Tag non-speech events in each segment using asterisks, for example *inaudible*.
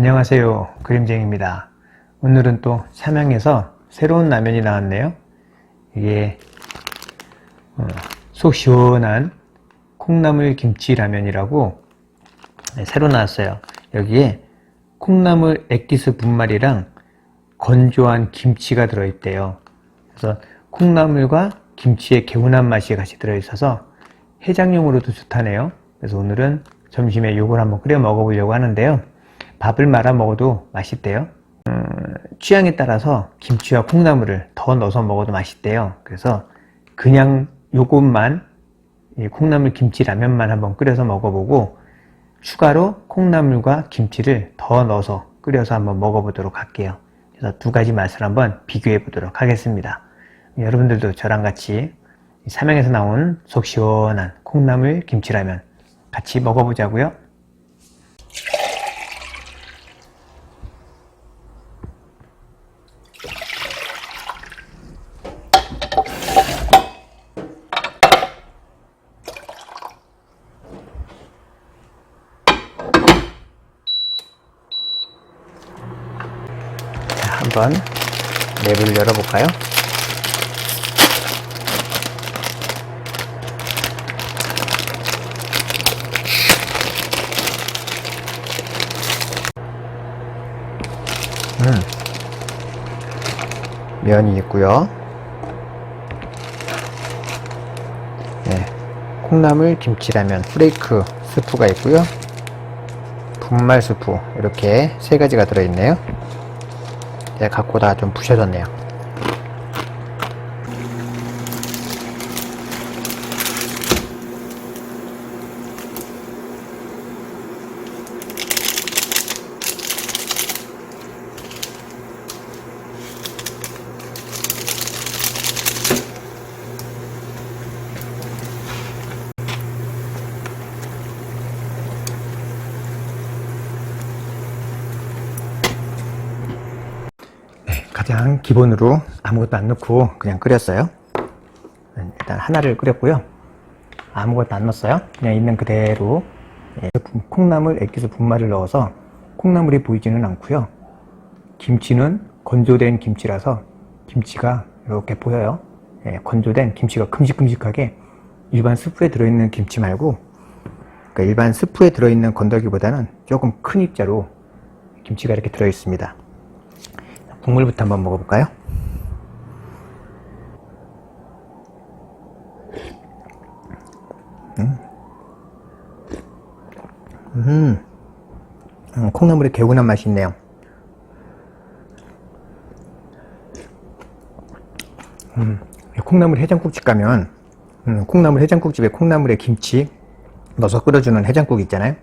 안녕하세요. 그림쟁입니다. 오늘은 또 삼양에서 새로운 라면이 나왔네요. 이게 어, 속 시원한 콩나물 김치 라면이라고 네, 새로 나왔어요. 여기에 콩나물 액기스 분말이랑 건조한 김치가 들어있대요. 그래서 콩나물과 김치의 개운한 맛이 같이 들어있어서 해장용으로도 좋다네요. 그래서 오늘은 점심에 요걸 한번 끓여 먹어보려고 하는데요. 밥을 말아 먹어도 맛있대요. 음, 취향에 따라서 김치와 콩나물을 더 넣어서 먹어도 맛있대요. 그래서 그냥 요것만 이 콩나물 김치 라면만 한번 끓여서 먹어보고 추가로 콩나물과 김치를 더 넣어서 끓여서 한번 먹어보도록 할게요. 그래서 두 가지 맛을 한번 비교해 보도록 하겠습니다. 여러분들도 저랑 같이 이 삼양에서 나온 속 시원한 콩나물 김치라면 같이 먹어보자고요. 자, 한번 랩을 열어볼까요? 음. 면이 있고요. 네. 콩나물 김치라면 프레이크 스프가 있고요. 분말 스프 이렇게 세 가지가 들어있네요. 네, 갖고 다좀 부셔졌네요. 네, 기본으로 아무것도 안 넣고 그냥 끓였어요. 일단 하나를 끓였고요. 아무것도 안 넣었어요. 그냥 있는 그대로 예, 분- 콩나물 액기스 분말을 넣어서 콩나물이 보이지는 않고요. 김치는 건조된 김치라서 김치가 이렇게 보여요. 예, 건조된 김치가 큼직큼직하게 일반 스프에 들어있는 김치 말고 그러니까 일반 스프에 들어있는 건더기보다는 조금 큰 입자로 김치가 이렇게 들어있습니다. 국물부터 한번 먹어볼까요? 음, 음, 콩나물의 개운한 맛이 있네요. 음, 콩나물 해장국집 가면 음, 콩나물 해장국집에 콩나물에 김치 넣어서 끓여주는 해장국 있잖아요.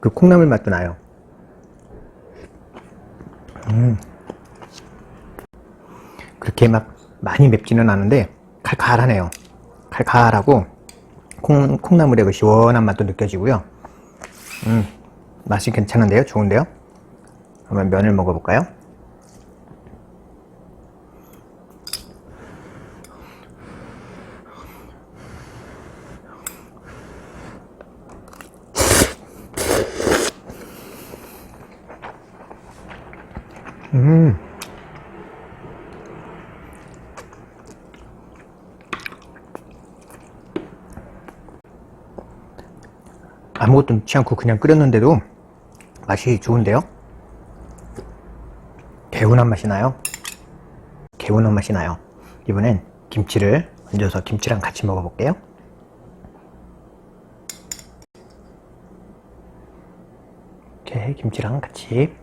그 콩나물 맛도 나요. 그렇게 막 많이 맵지는 않은데 칼칼하네요. 칼칼하고 콩, 콩나물의 그 시원한 맛도 느껴지고요. 음, 맛이 괜찮은데요? 좋은데요? 한번 면을 먹어볼까요? 음. 아무것도 넣지 않고 그냥 끓였는데도 맛이 좋은데요? 개운한 맛이 나요. 개운한 맛이 나요. 이번엔 김치를 얹어서 김치랑 같이 먹어볼게요. 이렇게 김치랑 같이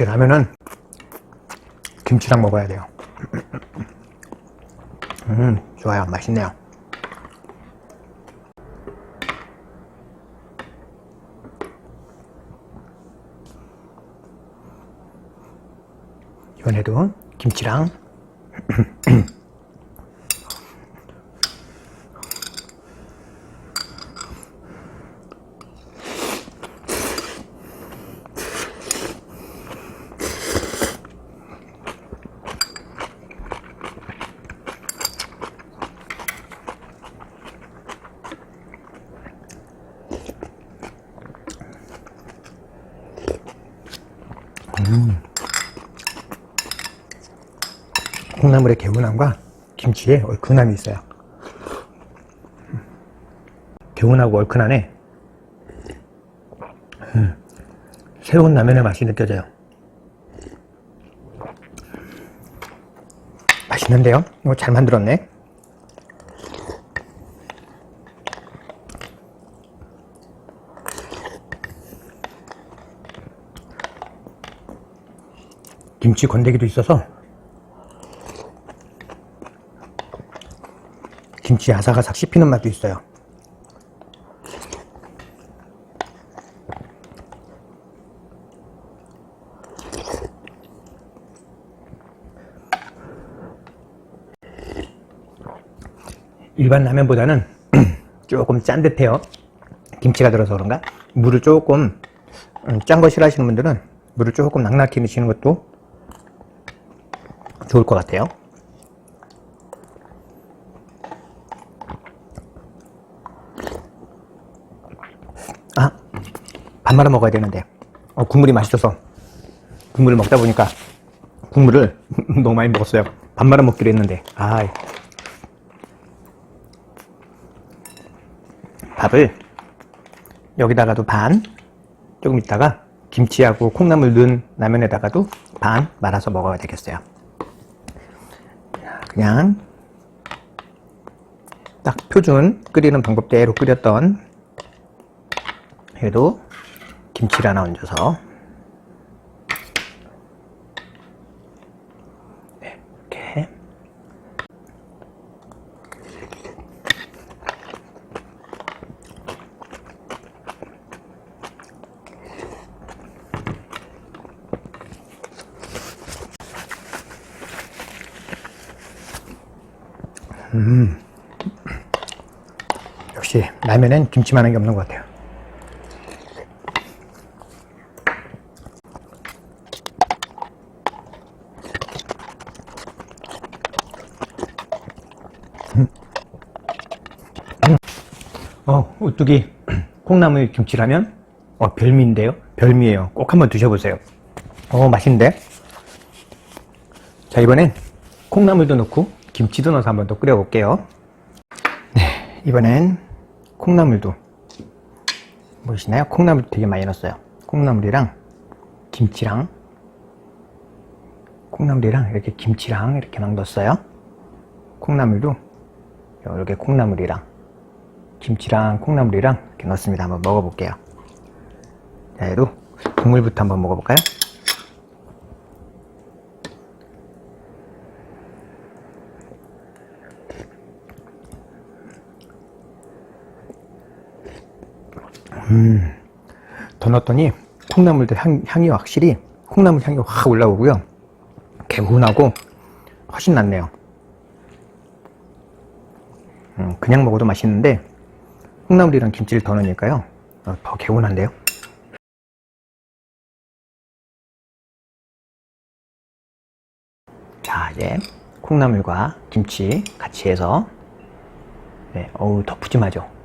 역시 라면은 김치랑 먹어야 돼요. *clears throat* 음, 좋아요. 맛있네요. 이번에도 김치랑 음. 콩나물의 개운함과 김치의 얼큰함이 있어요. 개운하고 얼큰하네. 음. 새로운 라면의 맛이 느껴져요. 맛있는데요? 이거 잘 만들었네. 김치 건더기도 있어서 김치 아삭아삭 씹히는 맛도 있어요. 일반 라면보다는 *clears throat* 조금 짠듯해요. 김치가 들어서 그런가? 물을 조금 음, 짠거 싫어하시는 분들은 물을 조금 낭낙히 넣으시는 것도 좋을 것 같아요. 아, 밥 말아 먹어야 되는데. 어, 국물이 맛있어서 국물을 먹다 보니까 국물을 *laughs* 너무 많이 먹었어요. 밥 말아 먹기로 했는데. 아, 밥을 여기다가도 반, 조금 있다가 김치하고 콩나물 넣은 라면에다가도 반 말아서 먹어야 되겠어요. 그냥 딱 표준 끓이는 방법대로 끓였던 얘도 김치를 하나 얹어서 역시 라면엔 김치만한 게 없는 것 같아요. 음. 음. 어, 오뚜기 콩나물 김치라면 어, 별미인데요. 별미예요. 꼭 한번 드셔보세요. 어, 맛있는데? 자, 이번엔 콩나물도 넣고 김치도 넣어서 한번 더 끓여 볼게요. 네, 이번엔 콩나물도 보이시나요? 콩나물 되게 많이 넣었어요. 콩나물이랑 김치랑 콩나물이랑 이렇게 김치랑 이렇게 막 넣었어요. 콩나물도 이렇게 콩나물이랑 김치랑 콩나물이랑 이렇게 넣었습니다. 한번 먹어볼게요. 자, 얘도 국물부터 한번 먹어볼까요? 더 넣었더니 콩나물들 향, 향이 확실히 콩나물 향이 확 올라오고요. 개운하고 훨씬 낫네요. 음, 그냥 먹어도 맛있는데 콩나물이랑 김치를 더 넣으니까요. 어, 더 개운한데요. 자, 이제 콩나물과 김치 같이 해서 네, 어우, 더 푸짐하죠.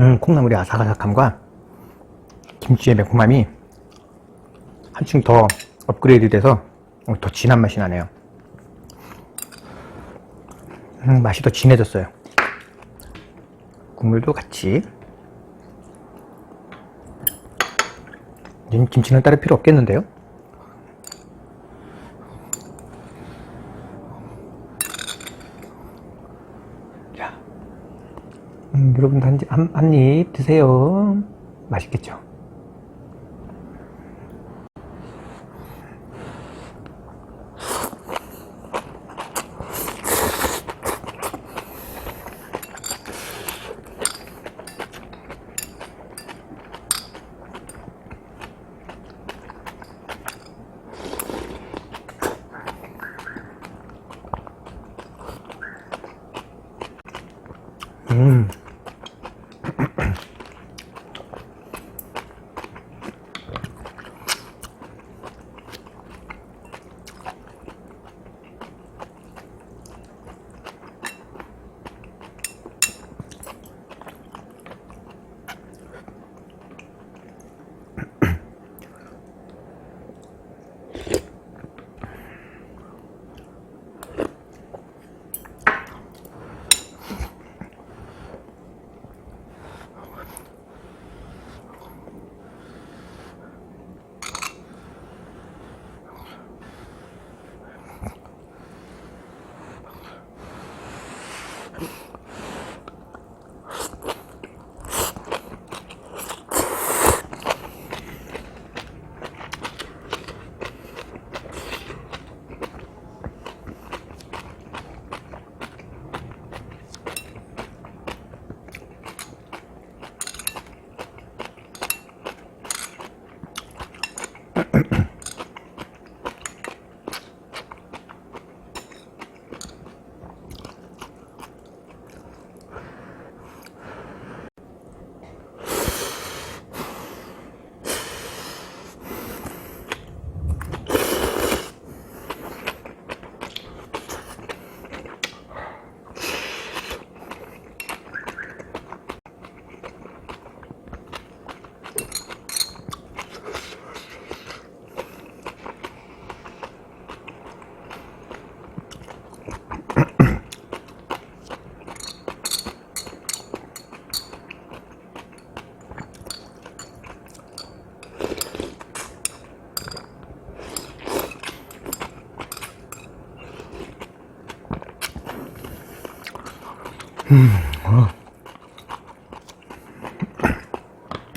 음, 콩나물의 아삭아삭함과 김치의 매콤함이 한층 더 업그레이드 돼서 더 진한 맛이 나네요. 음, 맛이 더 진해졌어요. 국물도 같이. 김치는 따로 필요 없겠는데요? 여러분도 한, 한, 한 입 드세요. 맛있겠죠?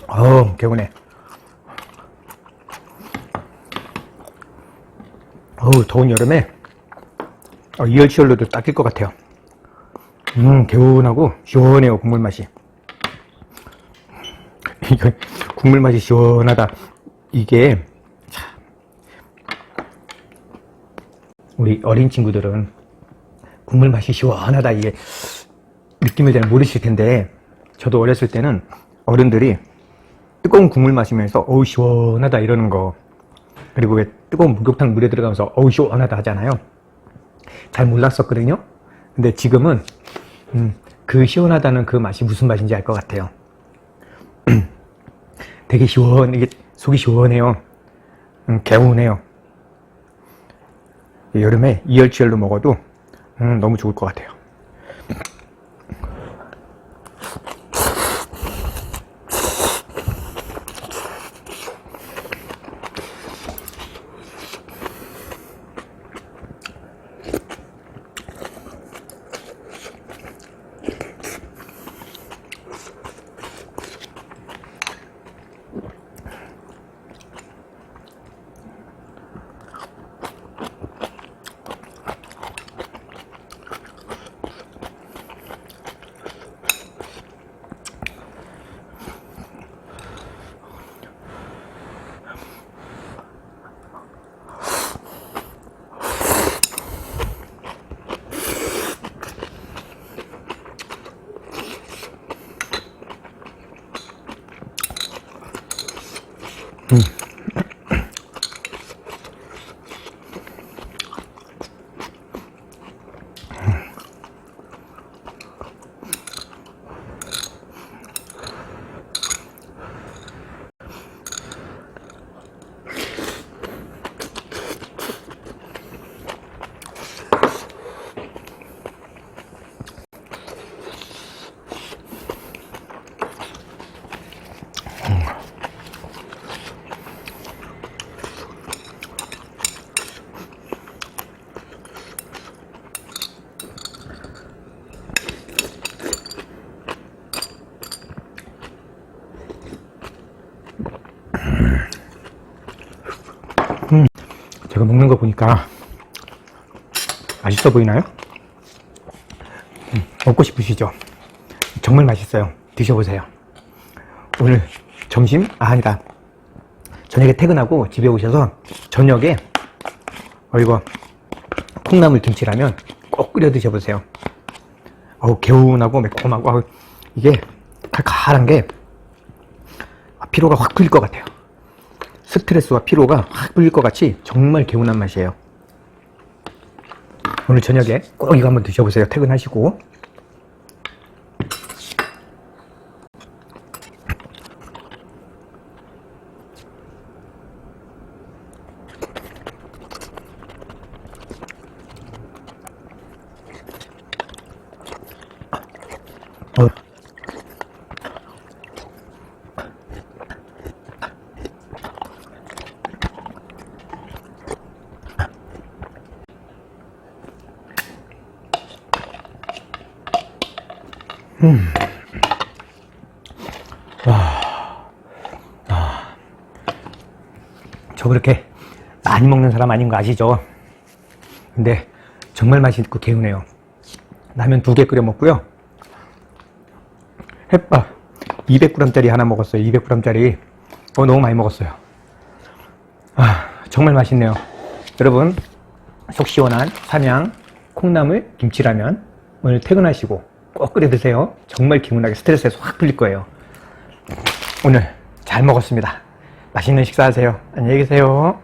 어우, 개운해. 어우, 더운 여름에 어, 이열치열로도 딱일 것 같아요. 음, 개운하고 시원해요, 국물 맛이. *laughs* 이거 국물 맛이 시원하다. 이게 참, 우리 어린 친구들은 국물 맛이 시원하다 이게 느낌을 잘 모르실 텐데 저도 어렸을 때는 어른들이 뜨거운 국물 마시면서 어우 시원하다 이러는 거 그리고 왜 뜨거운 목욕탕 물에 들어가면서 어우 시원하다 하잖아요. 잘 몰랐었거든요. 근데 지금은 음, 그 시원하다는 그 맛이 무슨 맛인지 알 것 같아요. *clears throat* 되게 시원 이게 속이 시원해요. 음, 개운해요. 여름에 이열치열로 먹어도 음, 너무 좋을 것 같아요 제가 먹는 거 보니까 맛있어 보이나요? 음, 먹고 싶으시죠? 정말 맛있어요. 드셔보세요. 오늘 점심? 아, 아니다. 저녁에 퇴근하고 집에 오셔서 저녁에 어, 이거 콩나물 김치라면 꼭 끓여 드셔보세요. 어우, 개운하고 매콤하고, 아우, 이게 칼칼한 게 아, 피로가 확 풀릴 것 같아요. 스트레스와 피로가 확 풀릴 것 같이 정말 개운한 맛이에요. 오늘 저녁에 꼭 이거 한번 드셔보세요. 퇴근하시고. 저 그렇게 많이 먹는 사람 아닌 거 아시죠? 근데 정말 맛있고 개운해요. 라면 두 개 끓여 먹고요. 햇밥 200g짜리 하나 먹었어요. 200g짜리. 어, 너무 많이 먹었어요. 아, 정말 맛있네요. 여러분, 속 시원한 삼양 콩나물 김치라면 오늘 퇴근하시고 꼭 끓여 드세요. 정말 기분나게 스트레스에서 확 풀릴 거예요. 오늘 잘 먹었습니다. 맛있는 식사하세요. 안녕히 계세요.